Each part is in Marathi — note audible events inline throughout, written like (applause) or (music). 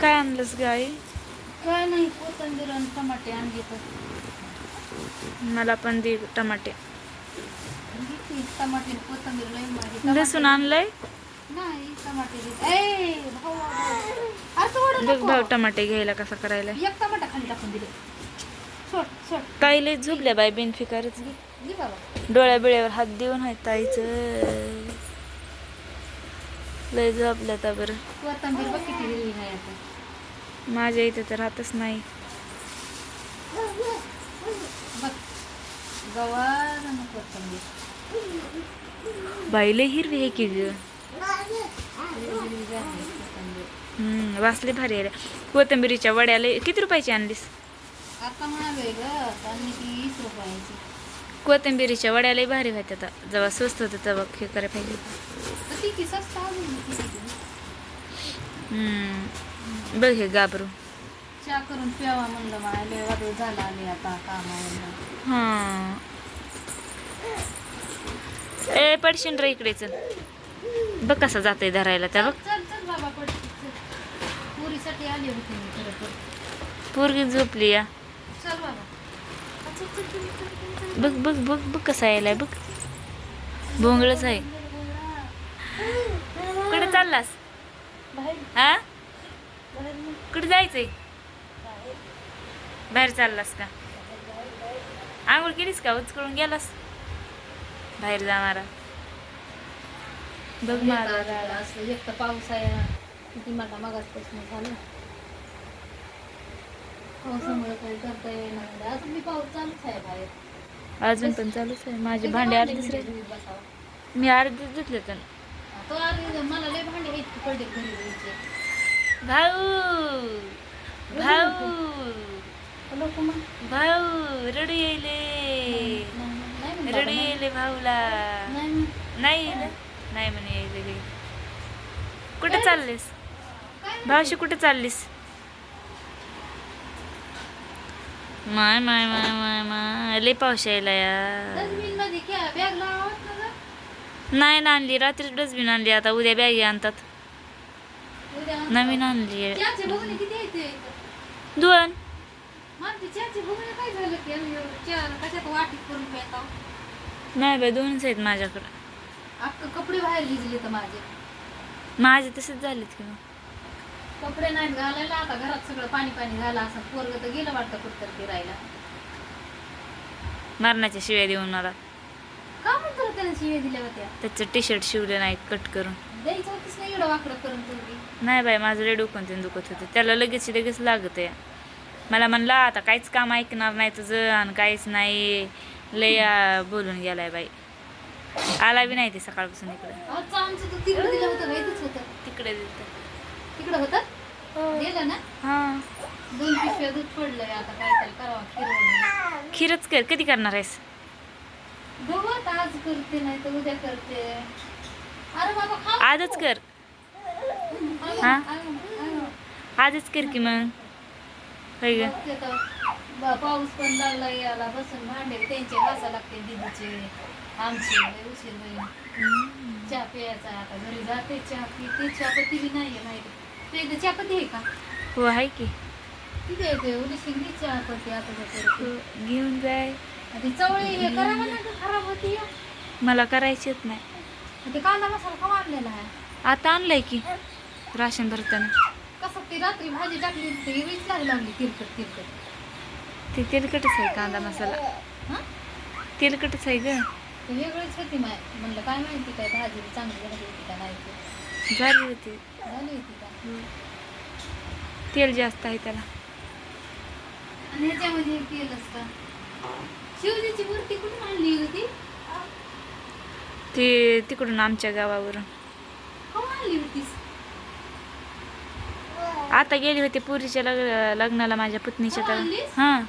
काय आणलंस गाई? काय नाही कोथिंबीर आणि टमाटे आणली तर. मला पण दे टमाटे. टमाटे कोथिंबीर लई लसूण आणलंय? नाही टमाटे दे- ए भाऊ, भाऊ. अरे सोडू बघ नको. भाऊ टमाटे घ्यायला कसा करायला एक टमाटा खाली टाकून दिले. सोड सोड. काही लय झोपल्या बाई बिनफिकारच. घे घे बाबा. डोळ्या बिळ्यावर हात देऊन आहे ताईचं. लय झोपल्या तर बरं. कोथिंबीर बघ किती दिली नाही आता. माझ्या इथे तर राहतच नाही. बघ गवार आणि कोथिंबीर. बाई लय हिरवी आहे की ग. वासले भारी आहे. कोथिंबिरीच्या वड्या लय किती रुपयाची आणलीस? आता म्हणाले ग वीस रुपयाची. कोथिंबिरीच्या वड्या लय भारी होत्या आता जेव्हा स्वस्त होतं तेव्हा हे करायला पाहिजे बघ हे गाबरू चहा करून प्यावा म्हणलं मला वादळ झाला आले आता हा. ए पडशील रे इकडे चल. बघ कसा जातोय धरायला त्या बघ. पुरीसाठी आली होती पोरगी झोपली या. चल बाबा. बघ बघ बघ बघ कसा यायलाय बघ. भोंगळच आहे. कुठे चाललास? हा कुठे जायचंय? बाहेर चाललास का? आंघोळ केलीस का? उचकळून गेलास? बाहेर जाणारा बघ येता असं एक तर पाऊस आहे किती मला मागासपासून झालं. पावसामुळे काही करता येणार अजून मी पाऊस चालूच आहे बाहेर. अजून पण चालूच आहे. माझे भांडे अर्धेच राहिले. बसावं. मी अर्धे धुतले तर तो अर्धे मला लय भांडे आहेत की पडले घरी धुवायचे. भाऊ! भाऊ! लोक मग. भाऊ रडू नाही, बाबा, रडू. येले भाऊला. नाही. नाही. येलं? नाही म्हणे येले कुठे चाललीस? भावशी कुठे चाललीस? माय माय माय माय माय. लय पाऊस यायला या? नाही ना आणली रात्री डस्टबिन आणली आता. उद्या बॅगी आणतात. नवीन आणली? दोन. नाही बाई दोनच आहेत माझ्याकडं. कपडे बाहेर माझे. माझे तसेच झालेत की मग. कपडे नाहीत घालायला आता घरात सगळं पाणी पाणी झालं असं पोरग तर गेलं वाटतं कुठतर फिरायला. मरणाच्या शिव्या देऊन मला. का म्हणतो त्याने शिव्या दिल्या होत्या? त्याचं टी शर्ट शिवले नाही कट करून. द्यायचं होतीस नाही एवढं वाकडं करून तुम्ही नाही बाई माझं लय डोकं ते दुखत होतं. त्याला लगेच लगेच लागत आहे मला म्हणला आता काहीच काम ऐकणार नाही तुझं आणि काहीच नाही. लय बोलून गेलाय बाई. आला बी नाही ते सकाळपासून इकडे. आजचं आमचं तर तिकडं दिलं होतं माहितीच होतं. तिकडे दिलतं. तिकडं होतं? दिलं ना? हा. दोन पिशव्या दूध पडलंय आता काय करावं फिरवून खीरच कर कधी करणार आहेस? गवत आज करते नाही तर उद्या करते. अरे बाबा खा आजच कर. हा? हा? आजच. कर की मग. होय ग. बघते पाऊस पण लागला याला बसून भांडे त्यांचे घासा लागते दिदीचे. आमचे लय उशीर होईल. चहा प्यायचा आता घरी जाते चहा पिते चहापत्ती बी नाहीये माहिती. चहापत्ती आहे का? हो आहे की. किती आहे ते उली शिंगली चहापत्ती आता हो, घेऊन जाय. ती चवळी हे करावं ना गं, खराब होती. या. मला करायचेच नाही. ते कांदा मसाला आणलेला आहे? आता आणलंय की राशन भरताना. कसं ती रात्री भाजी टाकली ती वीज लागली लागली तिरकट तिरकट. ते तेलकटच आहे कांदा मसाला. हा? तेलकटच आहे ग. ते वेगळीच होती माय म्हणलं काय माहिती काय भाजी चांगली झाली होती का नाही ते. झाली होती. झाली होती. तेल जास्त आहे त्याला. आणि ह्याच्यामध्ये केलंस का शिवजीची मूर्ती कुठून आणली होती? ते तिकडून आमच्या गावावरून. का आणली होतीस आता गेली होती पुरीच्या लग लग्नाला माझ्या पुतणीच्या हो, तर. आणलीस? हां.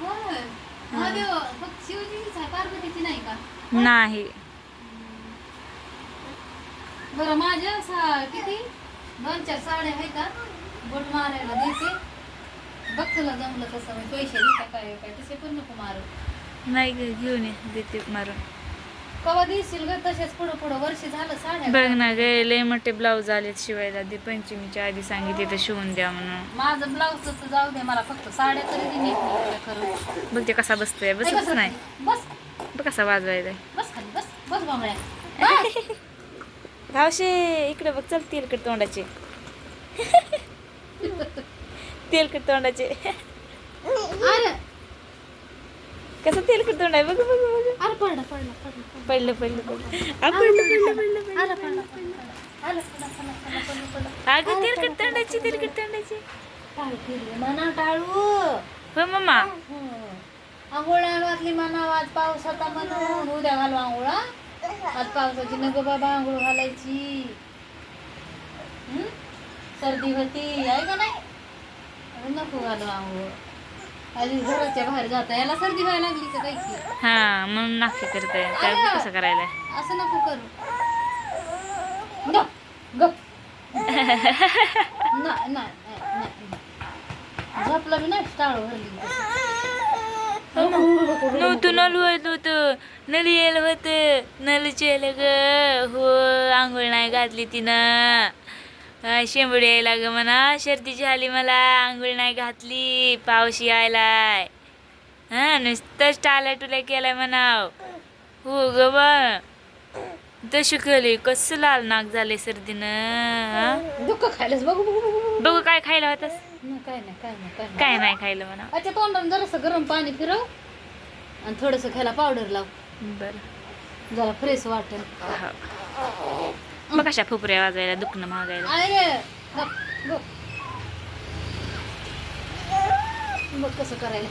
होय. महादेव फक्त शिवजीचीच आहे पार्वतीची नाही का? नाही. बरं माझ्या सा किती? दोन चार साड्या आहेत का? बोट मारायला देते. बघ तुला जमलं तसं मग पैसे देता काय काय? तसे पण नको मारू. नाही ग घेऊन ये देते मारून. कवा देशील ग? तसेच पुढं पुढं वर्ष झालं साड्या. बघ ना गे लय मोठे ब्लाऊज आलेत शिवायला. दे पंचमीच्या आधी सांगितले तर शिवून द्या म्हणून. माझं ब्लाऊज तर जाऊ दे मला फक्त साड्या तरी दे नीट नीट करून. बघ ते कसा बसतोय. बसत नाही. बस. बघ कसा वाजवायचा बस खाली बस. बस बस. (laughs) भावशे इकडे बघ चल तेलकट तोंडाचे तेलकट तोंडाचे कसं तेलकट तोंड आहे बघ बघ बघ अरे पडला पडला पडला पडलं अगं तेलकट तोंडाची तेलकट तोंडाची म्हणा टाळू हो मम्मा आंघोळ्या घातली म्हणा आज पाऊस होता म्हणून उद्या घालू आंघोळा आज पावसाची नको बाबा आंघोळ घालायची? सर्दी होती आहे का नाही? नको घालू आंघोळ. आधी घराच्या बाहेर जाता याला सर्दी व्हायला लागली का काय की हा म्हणून नाके करताय काय कसं करायला? असं नको करू. गप. (laughs) गप नाही नाही झोपला टाळू भरली. नव्हतं नल होत. होतं नल येल होत. नल चेल ग. हो आंघोळ नाही घातली तिनं. शेंबडी यायला ग म्हणा. सर्दी झाली मला. आंघोळ नाही घातली. पाऊस यायलाय हा नुसतंच टाल्या टुल्या केलाय म्हणाव. हो ग बा. तशी केली कसं लाल नाक झाले सर्दीनं हा? दुःख खायलाच बघू बघू बघू बघू. बघू काय खायला होतस. नाही, काय नाही काय नाही काय नाही. काय नाही खायला म्हणा. अच्छा तोंडाने जरासं गरम पाणी फिरव आणि थोडंसं खायला पावडर लाव. बरं. जरा फ्रेश वाटेल हा. मग कशा फुपऱ्या वाजवायला दुखणं महागायला. अरे बघ कसं करायला.